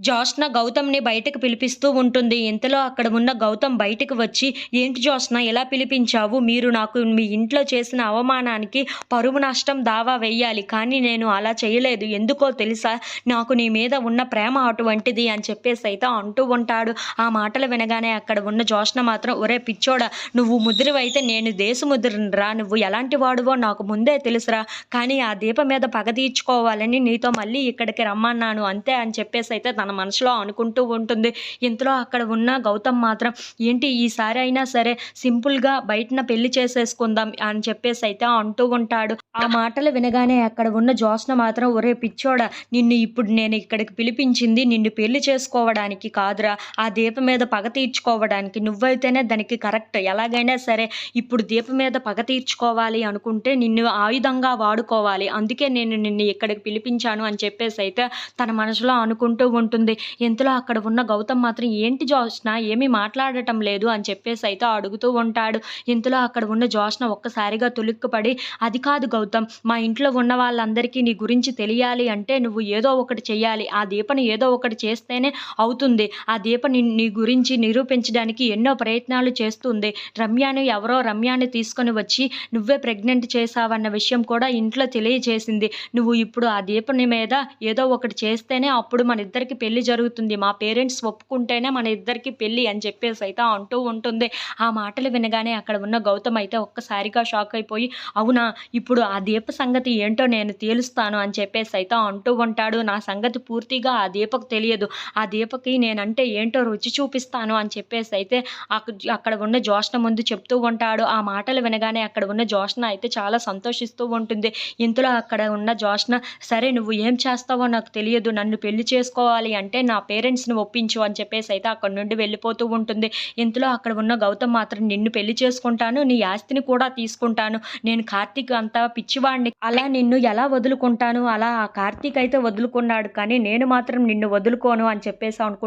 జోష్న గౌతమ్ని బయటకు పిలిపిస్తూ ఉంటుంది. ఇంతలో అక్కడ ఉన్న గౌతమ్ బయటకు వచ్చి ఏంటి జోష్న ఎలా పిలిపించావు? మీరు నాకు మీ ఇంట్లో చేసిన అవమానానికి పరువు నష్టం దావా వెయ్యాలి కానీ నేను అలా చేయలేదు. ఎందుకో తెలుసా? నాకు నీ మీద ఉన్న ప్రేమ అటువంటిది అని చెప్పేసి అయితే అంటూ ఉంటాడు. ఆ మాటలు వినగానే అక్కడ ఉన్న జోష్న మాత్రం ఒరే పిచ్చోడా నువ్వు ముద్రవైతే నేను దేశముద్రరా నువ్వు ఎలాంటి వాడువో నాకు ముందే తెలుసురా. కానీ ఆ దీపం మీద పగ తీర్చుకోవాలని నీతో మళ్ళీ ఇక్కడికి రమ్మన్నాను. అంతే అని చెప్పేసి అయితే తన మనసులో అనుకుంటూ ఉంటుంది. ఇంతలో అక్కడ ఉన్న గౌతమ్ మాత్రం ఏంటి ఈసారి అయినా సరే సింపుల్గా బయటన పెళ్ళి చేసేసుకుందాం అని చెప్పేసి అయితే అంటూ ఉంటాడు. ఆ మాటలు వినగానే అక్కడ ఉన్న జోస్న మాత్రం ఒరే పిచ్చోడా నిన్ను ఇప్పుడు నేను ఇక్కడికి పిలిపించింది నిన్ను పెళ్ళి చేసుకోవడానికి కాదురా. ఆ దీపం మీద పగ తీర్చుకోవడానికి నువ్వైతేనే దానికి కరెక్ట్. ఎలాగైనా సరే ఇప్పుడు దీపం మీద పగ తీర్చుకోవాలి అనుకుంటే నిన్ను ఆయుధంగా వాడుకోవాలి. అందుకే నేను నిన్ను ఇక్కడికి పిలిపించాను అని చెప్పేసి అయితే తన మనసులో అనుకుంటూ ఉంటుంది. ఇంతలో అక్కడ ఉన్న గౌతమ్ మాత్రం ఏంటి జోష్న? ఏమీ మాట్లాడటం లేదు అని చెప్పేసి అయితే అడుగుతూ ఉంటాడు. ఇంతలో అక్కడ ఉన్న జోష్న ఒక్కసారిగా తులుక్కుపడి అది కాదు గౌతమ్ మా ఇంట్లో ఉన్న వాళ్ళందరికీ నీ గురించి తెలియాలి అంటే నువ్వు ఏదో ఒకటి చెయ్యాలి. ఆ దీపను ఏదో ఒకటి చేస్తేనే అవుతుంది. ఆ దీప నీ గురించి నిరూపించడానికి ఎన్నో ప్రయత్నాలు చేస్తుంది. రమ్యాని ఎవరో రమ్యాని తీసుకొని వచ్చి నువ్వే ప్రెగ్నెంట్ చేసావన్న విషయం కూడా ఇంట్లో తెలియజేసింది. నువ్వు ఇప్పుడు ఆ దీపని మీద ఏదో ఒకటి చేస్తేనే అప్పుడు మన ఇద్దరికి పెళ్ళి పెళ్ళి జరుగుతుంది. మా పేరెంట్స్ ఒప్పుకుంటేనే మన ఇద్దరికి పెళ్ళి అని చెప్పేసి అయితే అంటూ ఉంటుంది. ఆ మాటలు వినగానే అక్కడ ఉన్న గౌతమ్ అయితే ఒక్కసారిగా షాక్ అయిపోయి అవునా? ఇప్పుడు ఆ దీప సంగతి ఏంటో నేను తేలుస్తాను అని చెప్పేసి అయితే అంటూ ఉంటాడు. నా సంగతి పూర్తిగా ఆ దీపకు తెలియదు. ఆ దీపకి నేనంటే ఏంటో రుచి చూపిస్తాను అని చెప్పేసి అయితే అక్కడ ఉన్న జోష్న ముందు చెప్తూ ఉంటాడు. ఆ మాటలు వినగానే అక్కడ ఉన్న జోష్న అయితే చాలా సంతోషిస్తూ ఉంటుంది. ఇంతలో అక్కడ ఉన్న జోష్న సరే నువ్వు ఏం చేస్తావో నాకు తెలియదు. నన్ను పెళ్ళి చేసుకోవాలి అంటే నా పేరెంట్స్ని ఒప్పించు అని చెప్పేసి అయితే అక్కడ నుండి వెళ్ళిపోతూ ఉంటుంది. ఇంతలో అక్కడ ఉన్న గౌతమ్ మాత్రం నిన్ను పెళ్ళి చేసుకుంటాను నీ ఆస్తిని కూడా తీసుకుంటాను. నేను కార్తీక్ అంతా పిచ్చివాడిని అలా నిన్ను ఎలా వదులుకుంటాను? అలా ఆ కార్తీక్ అయితే వదులుకున్నాడు. కానీ నేను మాత్రం నిన్ను వదులుకోను అని చెప్పేసి అనుకుంటా